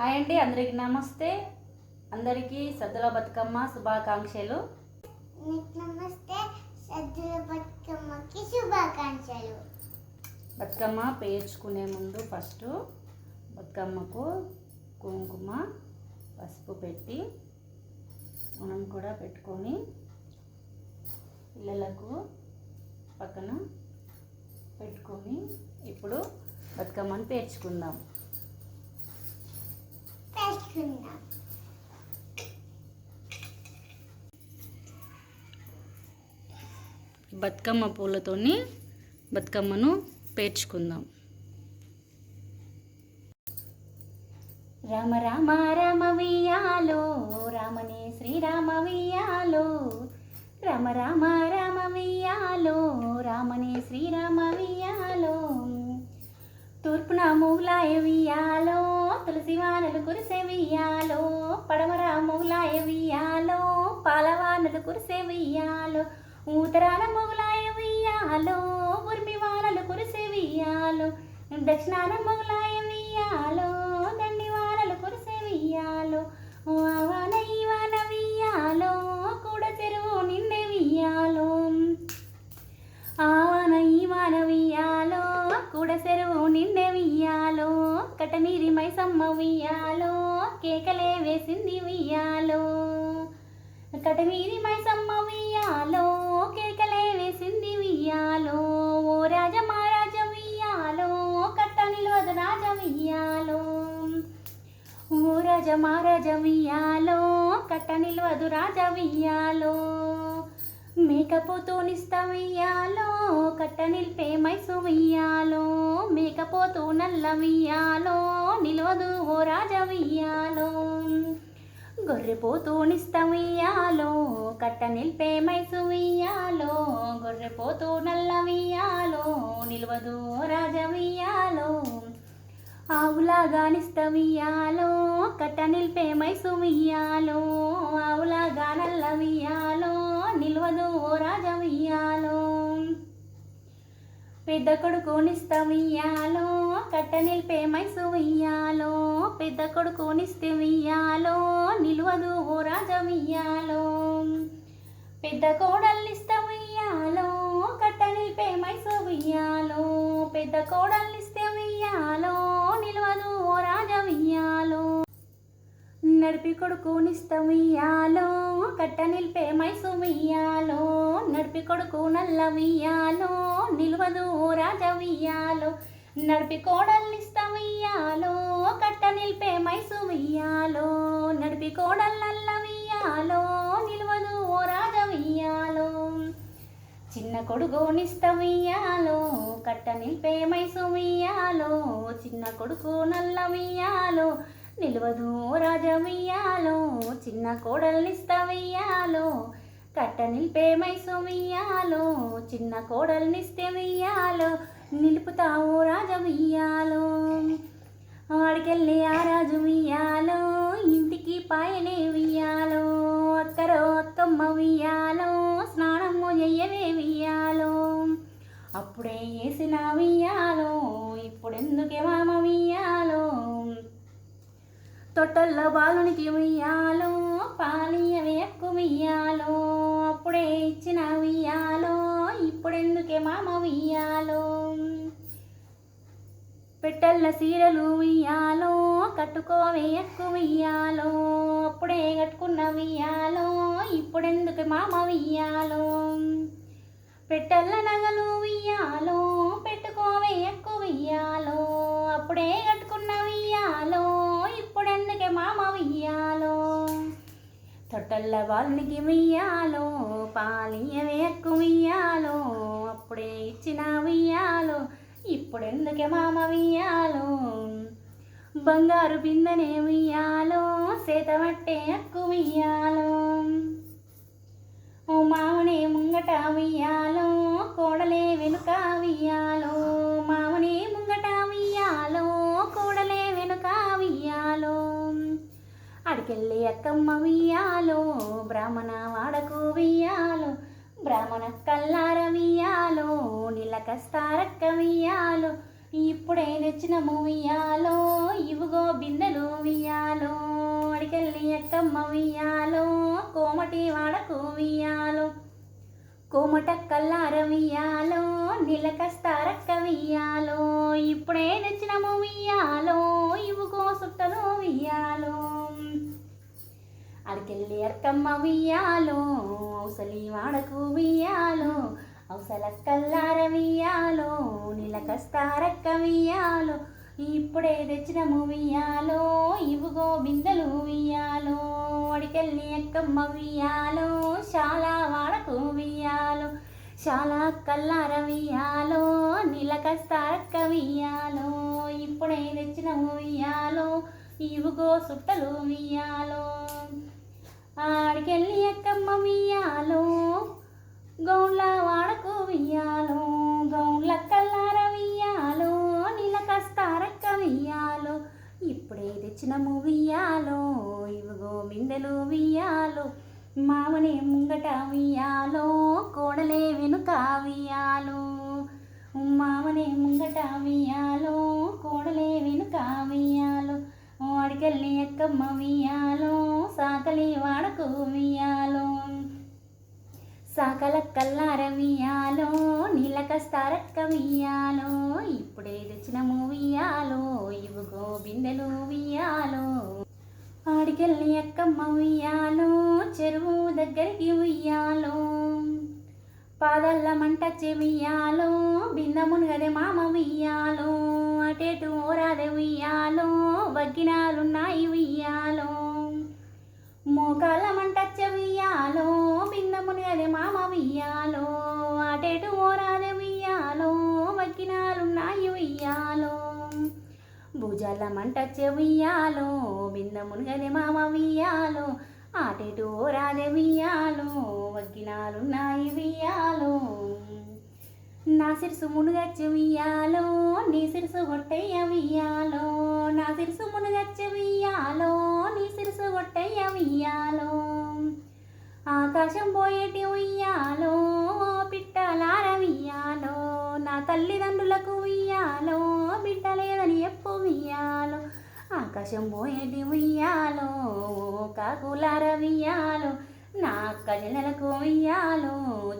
Hi అండి అందరికి నమస్తే. అందరికీ సద్దుల బతుకమ్మ శుభాకాంక్షలు. నమస్తే సద్దుల బతుకమ్మకి శుభాకాంక్షలు. బతుకమ్మ పేర్చుకునే ముందు ఫస్ట్ బతుకమ్మకు కుంకుమ పసుపు పెట్టి మనం కూడా పెట్టుకొని పిల్లలకు పక్కన పెట్టుకొని ఇప్పుడు బతుకమ్మని పేర్చుకుందాం. పేర్చుకుందాం బతుకమ్మ పూలతోని బతుకమ్మను పేర్చుకుందాం. రామ రామ రామ వియాలో రామనే శ్రీరామ వియాలో రామ రామ రామ వియాలో రామనే శ్రీరామ వియాలో తూర్పున మూలాయ వియాలో తులసి వానలు కురిసే వియాలో పడమర మూలాయ వియాలో పాలవానలు కురిసే వియాలో ఉత్తరాన మొగలాయ వియాలో ఉర్మి వానలు కురిసే వియాలో దక్షిణాన మొగలాయ వియాలో దండి వానలు కురిసే వియాలో ఓ ఆ వాన ఈ వాన వియాలో కూడ చెరువు నిండే వియాలో ఆవాన ఈ వాన వియాలో చెరువు నిండే వియాలో మైసమ్మ వియాలో కేకలే వేసింది వియాలో కటమీరి మైసమ్మ వియాలో కేకలే వేసింది వియాలో ఓ రాజ మహారాజ వియాలో కట్ట నిలవదు రాజ వియాలో ఓ రాజ మహారాజ వియాలో కట్ట నిలవదు రాజ వియాలో మేకపోతూ నిస్తవియాలో కట్ట నిలిపే మైసువయ్యాలో మేకపోతూ నల్లవయ్యాలో నిలవదు ఓ రాజవయ్యాలో. వియాలో గొర్రెపోతూ నిస్తవియాలో కట్ట నిలిపే మైసువయ్యాలో గొర్రెపోతూ నల్లవయ్యాలో నిలవదు ఓ రాజవయ్యాలో. వియాలో ఆవులాగా కట్ట నిలిపే మైసువయ్యాలో ఆవులాగా నల్లవయ్యాలో నిల్వదు ఓ రాజ పెద్ద కొడుకు నిస్తమయ్యాలో కట్ట నిలిపే మైసు పెద్ద కొడుకు నిస్తమయ్యాలో నిల్వదు ఓ రాజవయ్యాలో పెద్ద కోడల్నిస్తమయ్యాలో కట్ట నిలిపే మైసు పెద్ద కోడల్నిస్తమయ్యాలో నిల్వదు ఓ రాజవయ్యాలో నడిపి కొడుకు నిస్తమయ్యాలో కట్ట నిలిపే మైసు నడిపి కొడుకు నల్లవియాలో నిలువదు నిలవదు నడిపి కోడల్నిస్తమియాలో కట్ట నిలిపే మైసు నడిపి కోడల్ నల్లవియాలో వియ్యాలో నిలవదు చిన్న కొడుకు నిస్తమియాలో కట్ట నిలిపే మైసు చిన్న కొడుకు నల్లవియ్యాలో నిలవదు రాజమియాలో చిన్న కోడల్నిస్తవయ్యాలో కట్ట నిలిపే మైసు చిన్న కోడల్నిస్తే వెయ్యాలో నిలుపుతావు రాజమియాలో ఆడికెళ్ళి ఆ రాజు వియ్యాలో ఇంటికి పాయనే వియ్యాలో అక్కరో అక్కమ్మ వియ్యాలో స్నానము చెయ్యవే వియ్యాలో అప్పుడే వేసిన వియ్యాలో ఇప్పుడెందుకే మామ వియ్యాలో తొట్టల్లో బాలునికి ఉయ్యాలో పాలియవే ఎక్కువ ఉయ్యాలో. అప్పుడే ఇచ్చిన ఉయ్యాలో ఇప్పుడెందుకే మామ ఉయ్యాలో? పెట్టెల్ల సీరలు ఉయ్యాలో కట్టుకోవే ఎక్కువ ఉయ్యాలో. అప్పుడే కట్టుకున్న ఉయ్యాలో ఇప్పుడెందుకు మామ ఉయ్యాలో? పెట్టెల్ల నగలు ఉయ్యాలో పెట్టుకోవే ఎక్కువ ఉయ్యాలో. అప్పుడే కట్టు ఇప్పుడెందుకే ఉయ్యాలో తొట్టల్ల వాళ్ళకి ఉయ్యాలో పాలియవే ఎక్కువ ఉయ్యాలో అప్పుడే ఇచ్చిన ఉయ్యాలో ఇప్పుడెందుకే మామ ఉయ్యాలో బంగారు బిందెనే ఉయ్యాలో సేతమట్టే ఎక్కువ ఉయ్యాలో ఓ మామనే ముంగట వియ్యాలో కోడలే వెనుక వియ్యాలో మామనే ముంగట వియ్యాలో కోడలే వెనుక వియ్యాలో అడికెళ్ళి అక్కమ్మ వియ్యాలో బ్రాహ్మణ వాడకు వియ్యాలో బ్రాహ్మణ కల్లార వియ్యాలో నీళ్ళ కస్తారక్క వియ్యాలో ఇప్పుడే తెచ్చిన ఉయ్యాలో ఇవుగో బిందెలు వియ్యాలో అడికెళ్ళి అక్కమ్మ వియ్యాలో కోమటి వాడకు వియ్యాలో కోమట కల్లార వియ్యాలో నిలకస్తారక్క వియ్యాలో ఇప్పుడే తెచ్చిన ఉయ్యాలో ఇవుగో సుట్టలు వియ్యాలో అడికెళ్ళి అక్కమ్మ వియ్యాలో అవసలి వాడకు వియ్యాలో అవసల కల్లార వియ్యాలో నిలకస్తారక్క వియ్యాలో ఇప్పుడే తెచ్చిన వియ్యాలో ఇవుగో బిందెలు వియ్యాలో అడికెళ్ళి అక్కమ్మ వియ్యాలో చాలా వాడకు వియ్యాలో చాలా కల్లార వియ్యాలో నిలకస్తారక్క వియ్యాలో ఇప్పుడే తెచ్చిన వియ్యాలో ఇవుగో సుట్టలు వియ్యాలో ఆడికెళ్ళి ఎక్కమ్మ వియ్యాలో? గౌండ్ల వాడకు వియ్యాలో? గౌండ్ల కల్లార వియ్యాలో? నీలకస్తారక్క వియ్యాలో? ఇప్పుడే తెచ్చిన వియ్యాలో ఇవిగో మిందెలు వియ్యాలో. మామనే ముంగట వియ్యాలో కోడలే వెనుక వియ్యాలో. మామనే ముంగట వియ్యాలో కోడలే వెనుక వియ్యాలో. వాడికెళ్ళి ఎక్కమ్మ వియ్యాలో సాకలి వాడకు మియాలో. సాకల మియాలో నీలకస్తారక్క మియాలో. ఇప్పుడే తెచ్చిన మూవియాలో ఇవుగో బిందెలు ఉయ్యాలో. ఆడికెళ్ళి ఎక్కమ్మ ఉయ్యాలో చెరువు దగ్గరికి ఉయ్యాలో. పాదల్ల మంట చెమియాలో బిందమును గదే మామ ఉయ్యాలో. అటేటు ఓరాదే ఉయ్యాలో వగ్గినాలున్నాయి ఉయ్యాలో. మోకాళ్ళ మంటచ్చ ఉయ్యాలో బిందమును అదే మామ ఉయ్యాలో. అటేటు ఓరాదే ఉయ్యాలో వగ్గినాలున్నాయి ఉయ్యాలో. భుజాల మంటచ్చ ఉయ్యాలో బిందమును అదే మామ వియ్యాలో ఆటేటు రాదే వియ్యాలో వగ్గినాలున్నాయి వియ్యాలో నా సిరుసు మునుగచ్చవియ్యాలో నీ సిరుసు గొట్టయ్య నా సిరుసు మునుగచ్చ వియ్యాలో నీ సిరుసు గొట్టయ్య ఆకాశం పోయేటి ఉయ్యాలో పిట్టలారవియ్యాలో నా తల్లిదండ్రులకు ఉయ్యాలో బిడ్డలేదని ఎప్పు వియ్యాలో ఆకాశం పోయేటి ఉయ్యాలో కాకులారవియ్యాలో నా అక్క చెల్లెలకు ఉయ్యాలో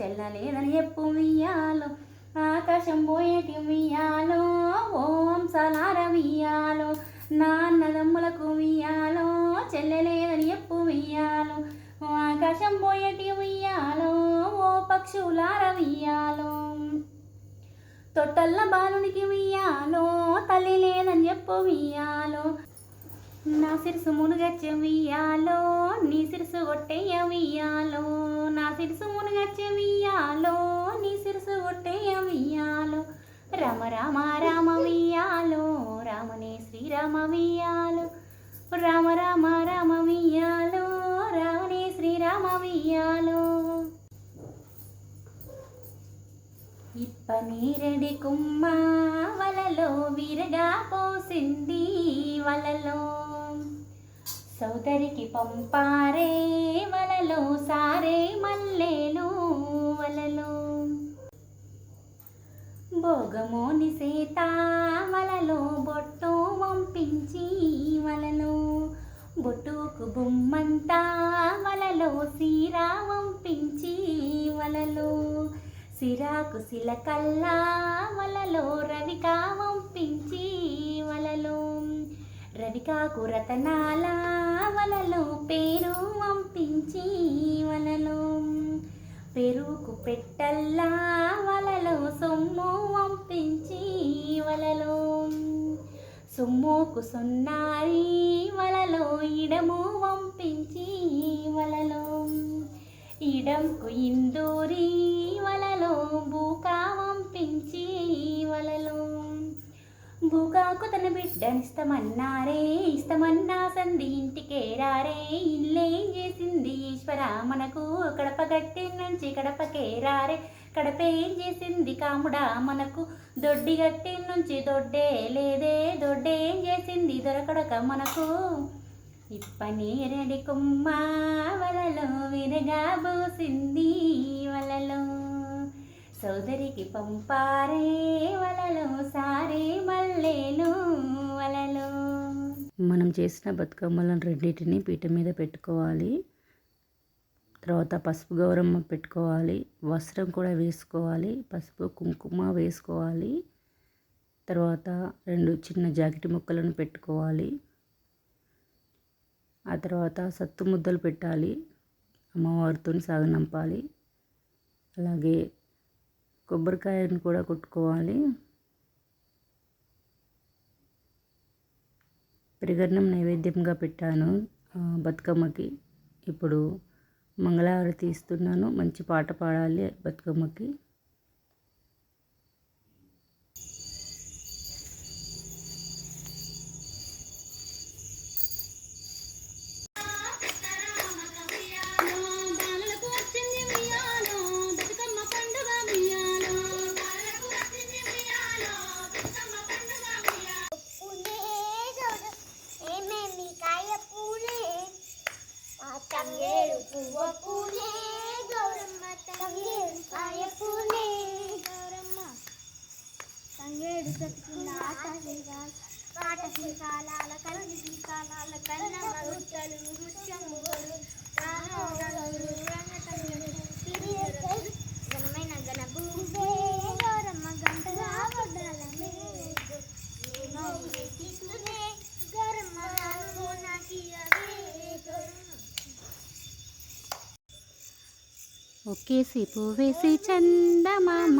చెల్లలేదని ఎప్పు ఇయ్యాలో ఆకాశం పోయేటి ఉయ్యాలో ఓం సలార వియ్యాలో నా ఉయ్యాలో చెల్లెలేదని ఎప్పు వియ్యాలో ఆకాశం పోయేటి ఉయ్యాలో ఓ పక్షులార వియ్యాలో తొట్టల్ల బాలునికి వియ్యాలో తల్లి లేదని చెప్పు వియ్యాలో నా సిరుసు మునుగచ్చే వియ్యాలో నీ సిరుసు కొట్టేయవియాలో నా సిరుసు మునుగచ్చే రామ రామ రామ వియ్యాలో రామనే శ్రీరామ వియ్యాలో రామ రామ రామ వియ్యాలో రామనే శ్రీరామ ఇప్ప నీరడి కుమ్మ వలలో విరగా పోసింది వలలో. సోదరికి పంపారే వలలో సారే మల్లెలు వలలో. భోగమోని సీత వలలో బొట్టు వంపించి వలలో బొట్టుకు బొమ్మంతా వలలో సీరా వంపించి వలలో సిరాకు సిలకల్లా వలలో రవికా వంపించి వలలో రవికాకు రతనాల వలలో పేరు వంపించి వలలో పెరుగు పెట్టల్లా వలలో సొమ్ము వంపించి వలలో. సొమ్ముకు సొన్నారి వలలో ఇడము వంపించి వలలో. ఇడంకు ఇందూరి వలలో బూకా భూకాకు తన బిడ్డనిస్తామన్నారే ఇస్తామన్నా సంధి ఇంటికే రారే. ఇల్లేం చేసింది ఈశ్వర? మనకు కడప గట్టి నుంచి కడపకే రారే. కడప ఏం చేసింది కాముడా? మనకు దొడ్డి గట్టి నుంచి దొడ్డే లేదే. దొడ్డే ఏం చేసింది దొరకడక? మనకు ఇప్పనీరడి కుమ్మ వలలో విరగా బోసింది. వలలో సోదరికి పంపారే వలలో సారే మల్లెలు వలలో. మనం చేసిన బతుకమ్మలను రెండింటిని పీట మీద పెట్టుకోవాలి. తర్వాత పసుపు గౌరమ్మ పెట్టుకోవాలి. వస్త్రం కూడా వేసుకోవాలి. పసుపు కుంకుమ వేసుకోవాలి. తర్వాత రెండు చిన్న జాకెట్ ముక్కలను పెట్టుకోవాలి. ఆ తర్వాత సత్తు ముద్దలు పెట్టాలి. అమ్మవారితో సాగనంపాలి. అలాగే కొబ్బరికాయను కూడా కొట్టుకోవాలి. పెరుగన్నం నైవేద్యంగా పెట్టాను బతుకమ్మకి. ఇప్పుడు మంగళహారతి ఇస్తున్నాను మంచి పాట పాడాలి బతుకమ్మకి. కాలాల శ్రీకాలాల కాలాల శ్రీకాలాల కన్న మరుట్టలు ముత్యములు ఒక్కేసి పువ్వేసి చందమామ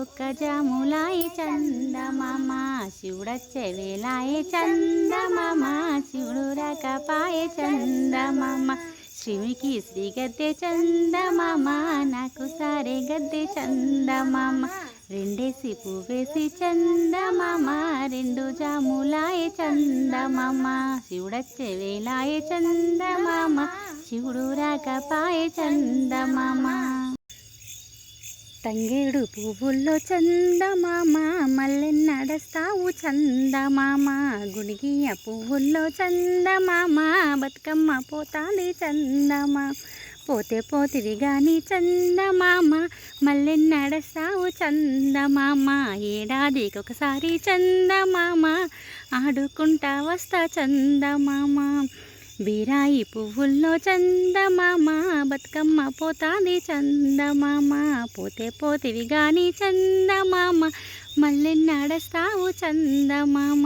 ఒక్క జాములాయి చందమామ శివుడచ్చే వేలాయే చందమామ శివుడు రకపాయే చందమామ శ్రీమికి శ్రీ గద్దె చందమామ నాకు సారే గద్దె చందమామ రెండేసి పువ్వేసి చందమామ రెండు జాములాయే చందమామ శివుడచ్చే వేలాయే చందమామ శివుడు రాకపాయే చందమామ. తంగేడు పువ్వుల్లో చందమామ మల్లె నడస్తావు చందమామ. గుడిగియ పువ్వుల్లో చందమామ బతుకమ్మ పోతాది చందమా పోతే పోతివి గాని చందమామ మల్లె నడస్తావు చందమామ. ఏడాదికి ఒకసారి చందమామ ఆడుకుంటా వస్తా చందమామ. బీరాయి పువ్వుల్లో చందమామ బతుకమ్మ పోతాది చందమామ. పోతే పోతివి గాని చందమామ మళ్ళీ నడస్తావు చందమామ.